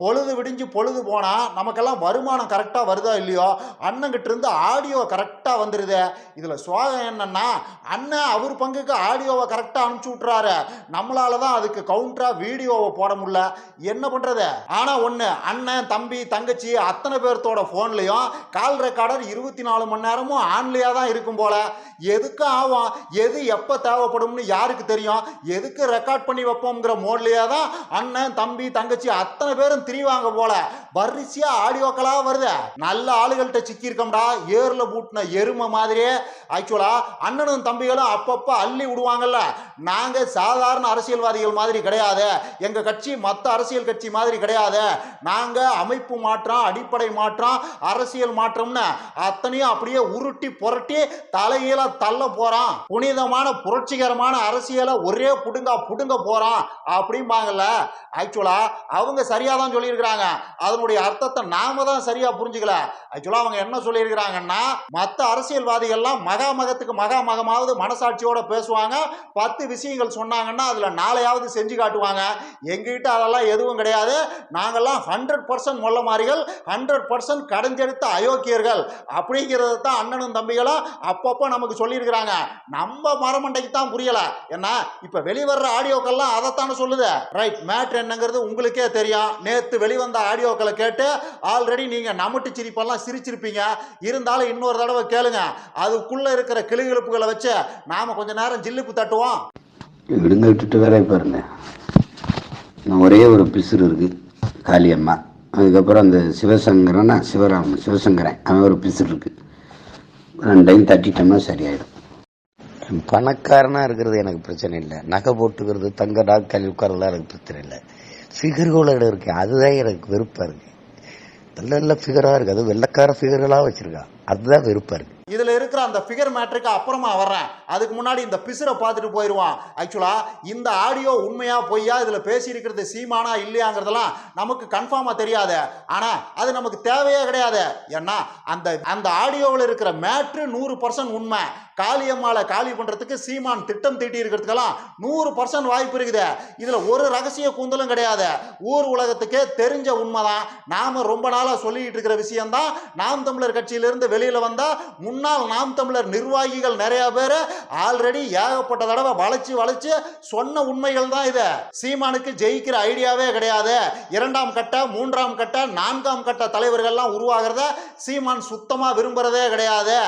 பொழுது விடிஞ்சு பொழுது போனால் நமக்கெல்லாம் வருமானம் கரெக்டாக வருதா இல்லையோ? அண்ணங்கிட்ட இருந்து ஆடியோ கரெக்டாக வந்துடுது இதில் சோகம் என்னன்னா அண்ணன் அவர் பங்குக்கு ஆடியோவை கரெக்டாக அனுப்பிச்சி விட்றாரு நம்மளால தான் அதுக்கு கவுண்டராக வீடியோவை போட முடியல. என்ன பண்ணுறது ஆனால் ஒன்று அண்ணன் தம்பி தங்கச்சி அத்தனை பேர்த்தோட ஃபோன்லேயும் கால் ரெக்கார்டர் இருபத்தி நாலு மணி நேரமும் ஆன்லையாக தான் இருக்கும் போல். எதுக்கு ஆகும்? எது எப்போ தேவைப்படும்னு யாருக்கு தெரியும்? எதுக்கு ரெக்கார்ட் பண்ணி வைப்போம்ங்கிற மோட்லேயே தான் அண்ணன் தம்பி தங்கச்சி அத்தனை பேரும் திரிவாங்க போல. வரிசையா ஆடியோக்களா வருது. நல்ல ஆளுகள்கிட்ட சிக்கியிருக்கோம்டா. ஏர்ல பூட்டின எருமை மாதிரியே. ஆக்சுவலா அண்ணனும் தம்பிகளும் அப்பப்ப அள்ளி விடுவாங்கல்ல. நாங்க சாதாரண அரசியல்வாதிகள் மாதிரி கிடையாது. எங்க கட்சி மற்ற அரசியல் கட்சி மாதிரி கிடையாது. நாங்க அமைப்பு மாற்றம் அடிப்படை மாற்றம் அரசியல் மாற்றம்னு அத்தனையும் அப்படியே உருட்டி புரட்டி தலையில தள்ள போறான். புனிதமான புரட்சிகரமான அரசியலை ஒரே புடுங்க புடுங்க போறான். அப்படிம்பாங்கல்ல. ஆக்சுவலா அவங்க சரியாதான் சொல்லியிருக்கிறாங்க. அதனுடைய அர்த்தத்தை நாம தான் சரியா புரிஞ்சுக்கல. ஆக்சுவலாக அவங்க என்ன சொல்லியிருக்கிறாங்கன்னா மற்ற அரசியல்வாதிகள்லாம் மகா மகமாவது மனசாட்சியோட பேசுவாங்க. பத்து விஷயங்கள் சொன்னாங்கன்னா அதில் நாளையாவது செஞ்சு காட்டுவாங்க. எங்ககிட்ட அதெல்லாம் எதுவும் கிடையாது. நாங்கள்லாம் ஹண்ட்ரட் பர்சன்ட் மொல்ல மாறிகள் ஹண்ட்ரட் பர்சன்ட் கடைஞ்செடுத்த அயோக்கியர்கள். அப்படிங்கிறது தான் அண்ணனும் தம்பிகளும் அப்பப்போ நமக்கு சொல்லியிருக்கிறாங்க. நம்ம மரமண்டைக்கு தான் புரியல. என்ன? இப்போ வெளிவர்ற ஆடியோக்கள்லாம் அதைத்தானே சொல்லுது. ரைட் மேட்ரு என்னங்கிறது உங்களுக்கே தெரியும். நேத்து வெளிவந்த ஆடியோக்களை கேட்டு ஆல்ரெடி நீங்க நமட்டு சிரிப்பெல்லாம் சிரிச்சிருப்பீங்க. இருந்தாலும் இன்னொரு தடவை கேளுங்க. அதுக்குள்ள இருக்கிற கிளுகிழப்புகளை வச்சு நாம கொஞ்ச நேரம் ஜில்லுப்பு தட்டுவோம். விடுங்க விட்டுட்டு வேலையை பாருங்க. நான் ஒரே ஒரு பிசுறு இருக்குது காளியம்மா. அதுக்கப்புறம் அந்த சிவசங்கரனா சிவராமன் சிவசங்கரன். அவன் ஒரு பிசுறு இருக்குது ரெண்டையும் தட்டிட்டோம்னா சரியாயிடும். பணக்காரனாக இருக்கிறது எனக்கு பிரச்சனை இல்லை. நகை போட்டுக்கிறது தங்க டாக்கல் உட்காரலாம் எனக்கு பிரச்சனை இல்லை. ஃபிகர்களோட இருக்கேன் அதுதான் எனக்கு வெறுப்பாக இருக்கு. நல்ல நல்ல ஃபிகராக இருக்குது அது வெள்ளக்கார ஃபிகர்களாக வச்சுருக்கான் அதுதான் வெறுப்பாக இருக்கு. இதில் இருக்கிற அந்த ஃபிகர் மேட்ருக்கு அப்புறமா வர்றேன். அதுக்கு முன்னாடி இந்த பிசுரை பார்த்துட்டு போயிடுவான் ஆக்சுவலாக இந்த ஆடியோ உண்மையாக பொய்யா இதில் பேசியிருக்கிறது சீமானா இல்லையாங்கிறதெல்லாம் நமக்கு கன்ஃபார்மாக தெரியாது. ஆனால் அது நமக்கு தேவையே கிடையாது. ஏன்னா அந்த அந்த ஆடியோவில் இருக்கிற மேட்ரு நூறு பர்சன்ட் உண்மை. காளியம்மாளை காலி பண்ணுறதுக்கு சீமான் திட்டம் தீட்டி இருக்கிறதுக்கெல்லாம் நூறு பர்சன்ட் வாய்ப்பு இருக்குது. இதில் ஒரு ரகசிய கூந்தலும் கிடையாது. ஊர் உலகத்துக்கே தெரிஞ்ச உண்மை தான் நாம் ரொம்ப நாளாக சொல்லிட்டு இருக்கிற விஷயம்தான். நாம் தமிழர் கட்சியிலிருந்து வெளியில் வந்தால் முன்னாள் நாம் தமிழர் நிர்வாகிகள் நிறையா பேர் ஆல்ரெடி ஏகப்பட்ட தடவை வளைச்சு வளைச்சு சொன்ன உண்மைகள் தான் இது. சீமானுக்கு ஜெயிக்கிற ஐடியாவே கிடையாது. இரண்டாம் கட்ட மூன்றாம் கட்ட நான்காம் கட்ட தலைவர்கள்லாம் உருவாகிறத சீமான் சுத்தமாக விரும்புகிறதே கிடையாது.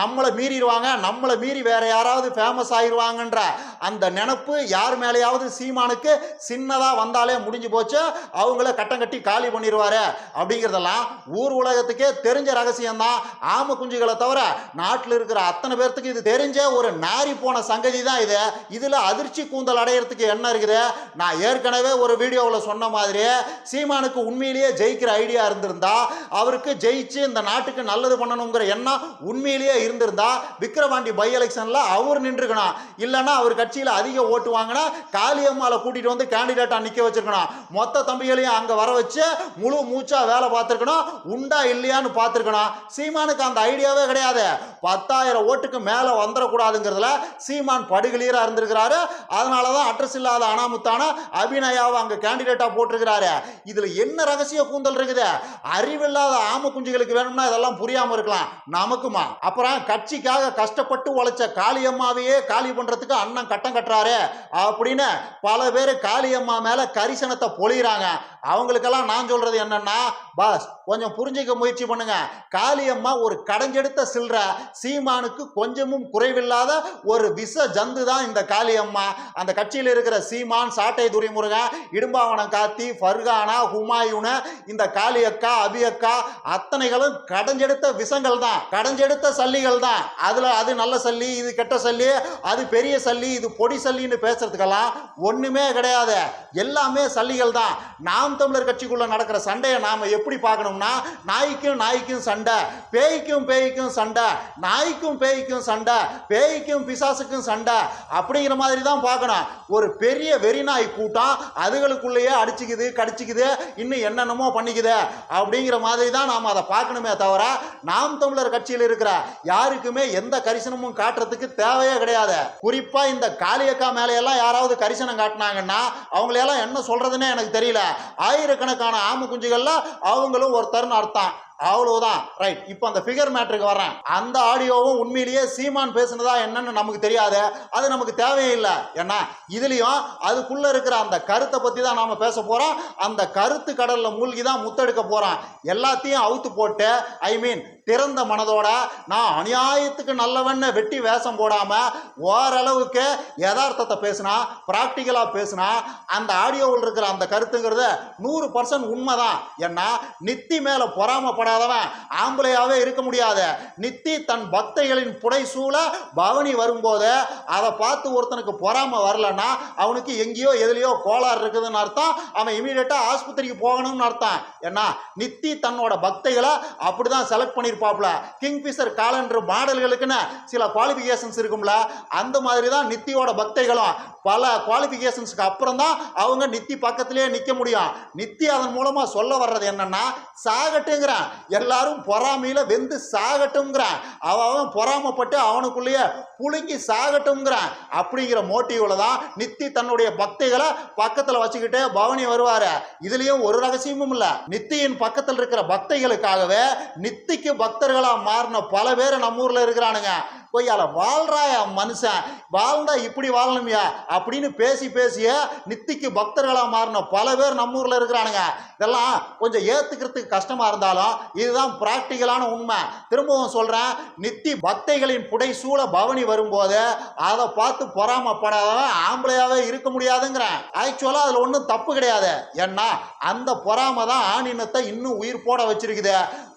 நம்மளை மீறிடுவாங்க நம்மளை மீறி வேற யாராவது ஃபேமஸ் ஆயிடுவாங்கன்ற அந்த நினப்பு யார் மேலேயாவது சீமானுக்கு சின்னதா வந்தாலே முடிஞ்சு போச்சு. அவங்கள கட்டம் கட்டி காலி பண்ணிடுவாரு அப்படிங்கிறதெல்லாம் ஊர் உலகத்துக்கே தெரிஞ்ச ரகசியம்தான். ஆம குஞ்சுகளை தவிர நாட்டில் இருக்கிற அத்தனை பேர்த்துக்கு இது தெரிஞ்ச ஒரு நாரி போன சங்கதி தான் இது. இதில் அதிர்ச்சி கூந்தல் அடையிறதுக்கு என்ன இருக்குது? நான் ஏற்கனவே ஒரு வீடியோவில் சொன்ன மாதிரி சீமானுக்கு உண்மையிலேயே ஜெயிக்கிற ஐடியா இருந்திருந்தா அவருக்கு ஜெயிச்சு இந்த நாட்டுக்கு நல்லது பண்ணணுங்கிற எண்ணம் உண்மையிலேயே இருந்திருந்தா விக்கிரவாண்டி பை எலெக்ஷனில் அவர் நின்றுக்கணும். இல்லைன்னா அவர் கட்சியில் அதிக ஓட்டு வாங்கினா காளியம்மாவை கூட்டிட்டு வந்து கேண்டிடேட்டா நிக்க வச்சிருக்கணும். மொத்த தம்பிகளையும் அங்க வர வச்சு முழு மூச்சா வேலை பார்த்துருக்கணும். உண்டா இல்லையான்னு பார்த்துருக்கணும். சீமானுக்கு அந்த ஐடியாவே கிடையாது. பத்தாயிரம் ஓட்டுக்கு மேல வந்துடக்கூடாதுங்கிறதுல சீமான் படுகிளியரா இருந்திருக்கிறாரு. அதனால தான் அட்ரஸ் இல்லாத அனாமுத்தான அபிநயாவை அங்க கேண்டிடேட்டா போட்டிருக்கிறாரு. இதுல என்ன ரகசிய கூந்தல் இருக்குது? அறிவில்லாத ஆம குஞ்சுகளுக்கு வேணும்னா இதெல்லாம் புரியாம இருக்கலாம். நமக்குமா? அப்புறம் கட்சிக்காக கஷ்டப்பட்டு உழைச்ச காளியம்மாவையே காலி பண்றதுக்கு அண்ணன் கட்டம் கட்டுறாரு அப்படின்னு பல பேர் காளியம்மா மேல கரிசனத்தை பொழிகிறாங்க அவங்களுக்கெல்லாம் நான் சொல்றது என்னன்னா பாஸ் கொஞ்சம் புரிஞ்சுக்க முயற்சி பண்ணுங்க. காளியம்மா ஒரு கடைஞ்செடுத்த சில்ற சீமானுக்கு கொஞ்சமும் குறைவில்லாத ஒரு விஷ ஜந்து தான் இந்த காளியம்மா அந்த கட்சியில் இருக்கிற சீமான் சாட்டை துரைமுருகன் இடும்பாவனம் காத்தி ஃபர்கானா ஹுமாயூனு இந்த காளியக்கா அபியக்கா அத்தனைகளும் கடைஞ்செடுத்த விஷங்கள் தான். கடைஞ்செடுத்த சல்லிகள் தான். அதுல அது நல்ல சல்லி இது கெட்ட சல்லி அது பெரிய சல்லி இது பொடி சல்லின்னு பேசுறதுக்கெல்லாம் ஒண்ணுமே கிடையாது. எல்லாமே சல்லிகள் தான். நாம் தமிழர் கட்சிக்குள்ள நடக்கிற சண்டையை நாம எப்படி பார்க்கணும்? பார்க்கணும்னா நாய்க்கும் நாய்க்கும் சண்டை பேய்க்கும் பேய்க்கும் சண்டை நாய்க்கும் பேய்க்கும் சண்டை பேய்க்கும் பிசாசுக்கும் சண்டை அப்படிங்கிற மாதிரி தான் பார்க்கணும். ஒரு பெரிய வெறிநாய் கூட்டம் அதுகளுக்குள்ளேயே அடிச்சுக்குது கடிச்சிக்குது இன்னும் என்னென்னமோ பண்ணிக்குது அப்படிங்கிற மாதிரி தான் நாம் அதை பார்க்கணுமே தவிர நாம் தமிழர் கட்சியில் இருக்கிற யாருக்குமே எந்த கரிசனமும் காட்டுறதுக்கு தேவையே கிடையாது. குறிப்பாக இந்த காளியக்கா மேலையெல்லாம் யாராவது கரிசனம் காட்டினாங்கன்னா அவங்களையெல்லாம் என்ன சொல்றதுன்னே எனக்கு தெரியல. ஆயிரக்கணக்கான ஆம குஞ்சுகள்ல அவங்களும் ஒருத்தர்னு அர்த்தம். அவ்வளவுதான். ரைட் இப்போ அந்த ஃபிகர் மேட்ருக்கு வரேன் அந்த ஆடியோவும் உண்மையிலேயே சீமான் பேசுனதா என்னன்னு நமக்கு தெரியாது. அது நமக்கு தேவையே இல்லை. ஏன்னா இதுலேயும் அதுக்குள்ள இருக்கிற அந்த கருத்தை பத்தி தான் நாம பேச போறோம். அந்த கருத்து கடல்ல மூழ்கி தான் முத்தெடுக்க போறோம். எல்லாத்தையும் அவுத்து போட்டு ஐ மீன் திறந்த மனதோட நான் அநியாயத்துக்கு நல்லவன்னு வெட்டி வேஷம் போடாமல் ஓரளவுக்கு யதார்த்தத்தை பேசினா ப்ராக்டிக்கலாக பேசினா அந்த ஆடியோவில் இருக்கிற அந்த கருத்துங்கிறது நூறு பர்சன்ட் உண்மைதான். ஏன்னா நித்தி மேலே பொறாமப்பட பொறாமப்படாதவன் ஆம்பளையாவே இருக்க முடியாது. நித்தி தன் பக்தைகளின் புடைசூழ பவனி வரும்போது அதை பார்த்து ஒருத்தனுக்கு பொறாம வரலன்னா அவனுக்கு எங்கேயோ எதுலையோ கோளாறு இருக்குதுன்னு அர்த்தம். அவன் இமீடியட்டா ஆஸ்பத்திரிக்கு போகணும்னு அர்த்தம். ஏன்னா நித்தி தன்னோட பக்தைகளை அப்படிதான் செலக்ட் பண்ணியிருப்பாப்ல கிங்ஃபிஷர் காலண்டர் மாடல்களுக்குன்னு சில குவாலிஃபிகேஷன்ஸ் இருக்கும்ல. அந்த மாதிரி தான் நித்தியோட பக்தைகளும். பல குவாலிஃபிகேஷன்ஸ்க்கு அப்புறம் தான் அவங்க நித்தி பக்கத்திலேயே நிற்க முடியும். நித்தி அதன் மூலமாக சொல்ல வர்றது என்னன்னா சாகட்டுங்கிறான். எல்லாரும் பொறாமையில வெந்து சாகட்டுங்கிறான் அவன் பொறாமப்பட்டு அவனுக்குள்ளேயே புழுங்கி சாகட்டும்ங்கிறான். அப்படிங்கிற மோட்டிவ்ல தான் நித்தி தன்னுடைய பக்திகளை பக்கத்துல வச்சுக்கிட்டு பவனி வருவாரு. இதுலயும் ஒரு ரகசியமும் இல்ல. நித்தியின் பக்கத்தில் இருக்கிற பக்தைகளுக்காகவே நித்திக்கு பக்தர்களா மாறின பல பேர் நம்ம ஊர்ல இருக்கிறானுங்க. கொய்யால வாழ்றாயா மனுஷன்? வாழ்ந்தா இப்படி வாழணுமியா? அப்படின்னு பேசி பேசிய நித்திக்கு பக்தர்களாக மாறின பல பேர் நம்ம ஊரில் இருக்கிறானுங்க. இதெல்லாம் கொஞ்சம் ஏற்றுக்கிறதுக்கு கஷ்டமாக இருந்தாலும் இதுதான் ப்ராக்டிக்கலான உண்மை. திரும்பவும் சொல்கிறேன் நித்தி பக்தைகளின் புடைசூழ பவனி வரும்போது அதை பார்த்து பொறாமப்படாதவன் ஆம்பளையாகவே இருக்க முடியாதுங்கிறேன். ஆக்சுவலாக அதில் ஒன்றும் தப்பு கிடையாது. ஏன்னா அந்த பொறாமை தான் ஆணினத்தை இன்னும் உயிர் போட வச்சிருக்குது.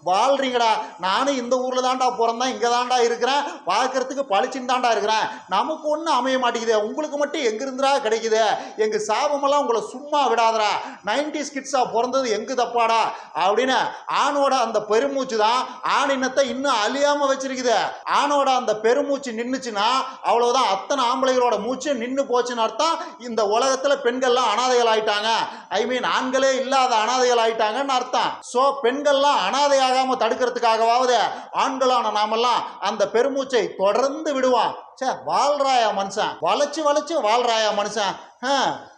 வாழ்றீங்கடா. நானும் இந்த ஊரில் தான்டா பிறந்தேன் இங்கே தாண்டா இருக்கிறேன் பார்க்கறதுக்கு பளிச்சுன்னு தான்டா இருக்கிறேன். நமக்கு ஒன்றும் அமைய மாட்டேங்குது. உங்களுக்கு மட்டும் எங்கிருந்துடா கிடைக்குது? எங்கள் சாபமெல்லாம் உங்களை சும்மா விடாதரா நைன்டி கிட்ஸாக பிறந்தது எங்கு தப்பாடா? அப்படின்னு ஆணோட அந்த பெருமூச்சு தான் ஆணினத்தை இன்னும் அழியாமல் வச்சிருக்குது. ஆணோட அந்த பெருமூச்சு நின்றுச்சுன்னா அவ்வளோதான் அத்தனை ஆம்பளைகளோட மூச்சு நின்று போச்சுன்னு அர்த்தம். இந்த உலகத்தில் பெண்கள்லாம் அனாதைகள் ஆயிட்டாங்க ஐ மீன் ஆண்களே இல்லாத அனாதைகள் ஆயிட்டாங்கன்னு அர்த்தம். ஸோ பெண்கள்லாம் அனாதையாக அனாதையாகாம தடுக்கிறதுக்காகவாவது ஆண்களான நாமெல்லாம் அந்த பெருமூச்சை தொடர்ந்து விடுவான். சே வாழ்றாயா மனுஷன்? வளைச்சு வளைச்சு வாழ்றாயா மனுஷன்?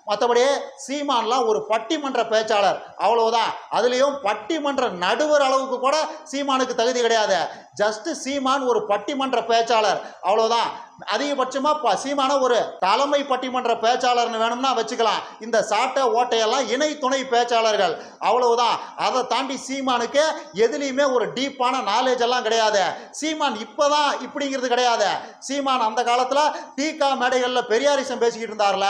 மற்றபடி சீமான்லாம் ஒரு பட்டிமன்ற பேச்சாளர். அவ்வளவுதான். அதுலேயும் பட்டிமன்ற நடுவர் அளவுக்கு கூட சீமானுக்கு தகுதி கிடையாது. ஜஸ்ட் சீமான் ஒரு பட்டிமன்ற பேச்சாளர். அவ்வளவுதான். அதிகபட்சமா ப சீமான ஒரு தலைமை பட்டிமன்ற பேச்சாளர்னு வேணும்னா வச்சுக்கலாம். இந்த சாட்டை ஓட்டையெல்லாம் இணை துணை பேச்சாளர்கள். அவ்வளவுதான். அதை தாண்டி சீமானுக்கு எதுலேயுமே ஒரு டீப்பான நாலேஜ் எல்லாம் கிடையாது. சீமான் இப்போதான் இப்படிங்கிறது கிடையாது. சீமான் அந்த காலத்தில் தீகா மேடைகளில் பெரியாரிசம் பேசிக்கிட்டு இருந்தார்ல.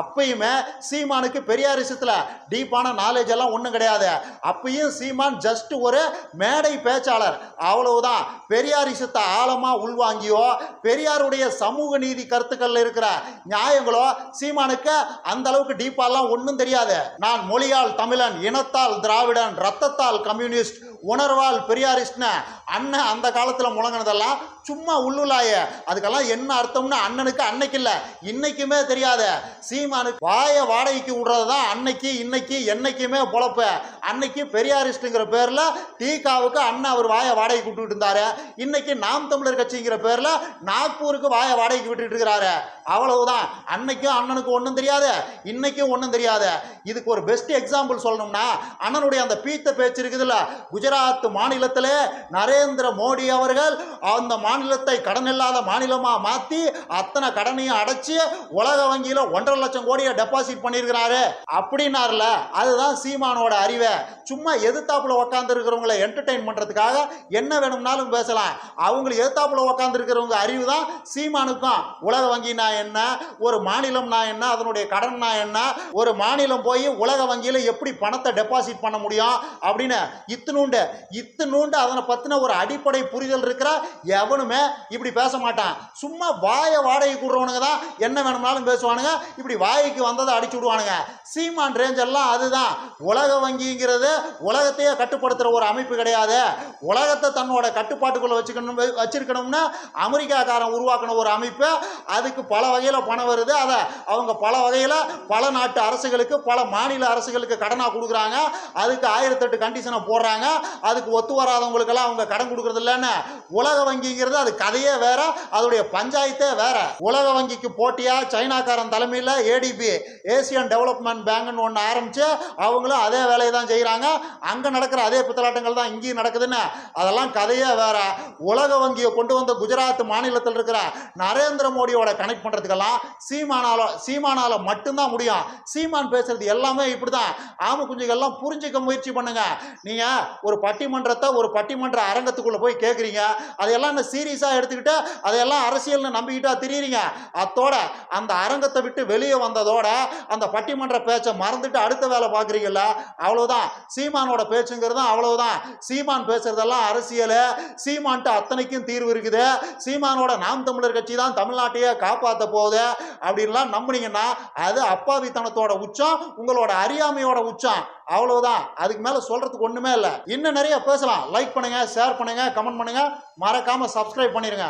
அப்பயுமே சீமானுக்கு பெரியாரிசத்தில் டீப்பான நாலேஜ் எல்லாம் ஒன்றும் கிடையாது. அப்பயும் சீமான் ஜஸ்ட் ஒரு மேடை பேச்சாளர். அவ்வளவுதான். பெரியாரிசத்தை ஆழமாக உள்வாங்கியோ பெரியாருடைய சமூக நீதி கருத்துக்கள்ல இருக்கிற நியாயங்களோ சீமானுக்கு அந்த அளவுக்கு டீப்பாலாம் ஒன்றும் தெரியாது. நான் மொழியால் தமிழன் இனத்தால் திராவிடன் ரத்தத்தால் கம்யூனிஸ்ட் உணர்வால் பெரியாரிஸ்ட்னு அண்ணன் அந்த காலத்தில் முழங்கினதெல்லாம் சும்மா உள்ளுலாய அதுக்கெல்லாம் என்ன அர்த்தம்னு அண்ணனுக்கு அன்னைக்கு இல்லை. இன்னைக்குமே தெரியாத. சீமானுக்கு வாய வாடகைக்கு விடுறது தான் அன்னைக்கு இன்னைக்கு என்னைக்குமே பொழப்ப. அன்னைக்கு பெரியாரிஸ்ட்டுங்கிற பேரில் தீகாவுக்கு அண்ணன் அவர் வாய வாடகைக்கு விட்டுக்கிட்டு இருந்தாரு. இன்னைக்கு நாம் தமிழர் கட்சிங்கிற பேரில் நாக்பூருக்கு வாய வாடகைக்கு விட்டுட்டு இருக்கிறாரு. அவ்வளவுதான். அன்னைக்கும் அண்ணனுக்கு ஒன்றும் தெரியாது. இன்னைக்கும் ஒன்றும் தெரியாது. இதுக்கு ஒரு பெஸ்ட் எக்ஸாம்பிள் சொல்லணும்னா அண்ணனுடைய அந்த பீத்த பேச்சு இருக்குதுல்ல குஜராத் மாநிலத்தில் நரேந்திர மோடி அவர்கள் அந்த மாநிலத்தை கடன் இல்லாத மாநிலமாக மாற்றி அத்தனை கடனையும் அடைச்சி உலக வங்கியில் ஒன்றரை லட்சம் கோடியை டெபாசிட் பண்ணியிருக்கிறாரு. அப்படின்னார்ல அதுதான் சீமானோட அறிவை. சும்மா எதிர்த்தாப்புல உட்காந்து இருக்கிறவங்களை என்டர்டெயின் பண்ணுறதுக்காக என்ன வேணும்னாலும் பேசலாம். அவங்களுக்கு எதிர்த்தாப்புல உட்காந்து இருக்கிறவங்க அறிவு தான் சீமானுக்கும். உலக வங்கினா என்ன? ஒரு மாநிலம்னா என்ன? அதனுடைய கடன்னா என்ன? ஒரு மாநிலம் போய் உலக வங்கியில் எப்படி பணத்தை டெபாசிட் பண்ண முடியும்? அப்படின்னு இத்தினூண்டு இத்தினூண்டு அதனை பற்றின ஒரு அடிப்படை புரிதல் இருக்கிற எவனுமே இப்படி பேச மாட்டான். சும்மா வாயை வாடகை கூடுறவனுங்க தான் என்ன வேணும்னாலும் பேசுவானுங்க. இப்படி வாய்க்கு வந்ததை அடிச்சு விடுவானுங்க. சீமான் ரேஞ்ச் எல்லாம் அதுதான். உலக வங்கிங்கிறது உலகத்தையே கட்டுப்படுத்துகிற ஒரு அமைப்பு கிடையாது. உலகத்தை தன்னோட கட்டுப்பாட்டுக்குள்ளே வச்சுக்கணும் வச்சிருக்கணும்னு அமெரிக்காக்காரன் உருவாக்கின ஒரு அமைப்பு. அதுக்கு பல வகையில் பணம் வருது. அதை அவங்க பல வகையில் பல நாட்டு அரசுகளுக்கு பல மாநில அரசுகளுக்கு கடனாக கொடுக்குறாங்க. அதுக்கு ஆயிரத்தெட்டு கண்டிஷனை போடுறாங்க. அதுக்கு ஒத்து வராதவங்களுக்கெல்லாம் அவங்க கடன் கொடுக்குறது இல்லைன்னு உலக வங்கிங்கிறது பேசுறது அது கதையே வேற அதோடைய பஞ்சாயத்தே வேற. உலக வங்கிக்கு போட்டியா? சைனாக்காரன் தலைமையில் ஏடிபி ஏசியன் டெவலப்மெண்ட் பேங்க்னு ஒன்று ஆரம்பிச்சு அவங்களும் அதே வேலையை தான் செய்கிறாங்க அங்கே நடக்கிற அதே பித்தலாட்டங்கள் தான் இங்கேயும் நடக்குதுன்னு. அதெல்லாம் கதையே வேற. உலக வங்கியை கொண்டு வந்த குஜராத் மாநிலத்தில் இருக்கிற நரேந்திர மோடியோட கனெக்ட் பண்ணுறதுக்கெல்லாம் சீமானால சீமானால மட்டும்தான் முடியும். சீமான் பேசுறது எல்லாமே இப்படி தான் ஆம குஞ்சுகள்லாம் புரிஞ்சுக்க முயற்சி பண்ணுங்க. நீங்கள் ஒரு பட்டிமன்றத்தை ஒரு பட்டிமன்ற அரங்கத்துக்குள்ளே போய் கேட்குறீங்க அதையெல்லாம் இந்த சீரியஸாக எடுத்துக்கிட்டு அதையெல்லாம் அரசியல்னு நம்பிக்கிட்டா தெரியுறீங்க. அத்தோட அந்த அரங்கத்தை விட்டு வெளியே வந்ததோட அந்த பட்டிமன்ற பேச்சை மறந்துட்டு அடுத்த வேலை பார்க்குறீங்கல்ல அவ்வளோதான் சீமானோட பேச்சுங்கிறது அவ்வளோதான் சீமான் பேசுறதெல்லாம் அரசியல். சீமான்ட்டு அத்தனைக்கும் தீர்வு இருக்குது. சீமானோட நாம் தமிழர் கட்சி தான் தமிழ்நாட்டையே காப்பாற்ற போகுது அப்படின்லாம் நம்புனீங்கன்னா அது அப்பாவித்தனத்தோட உச்சம் உங்களோட அறியாமையோட உச்சம். அவ்வளவுதான். அதுக்கு மேலே சொல்றதுக்கு ஒன்றுமே இல்லை. இன்னும் நிறைய பேசலாம். லைக் பண்ணுங்க ஷேர் பண்ணுங்க கமெண்ட் பண்ணுங்க. மறக்காம சப்ஸ்கிரைப் பண்ணிருங்க.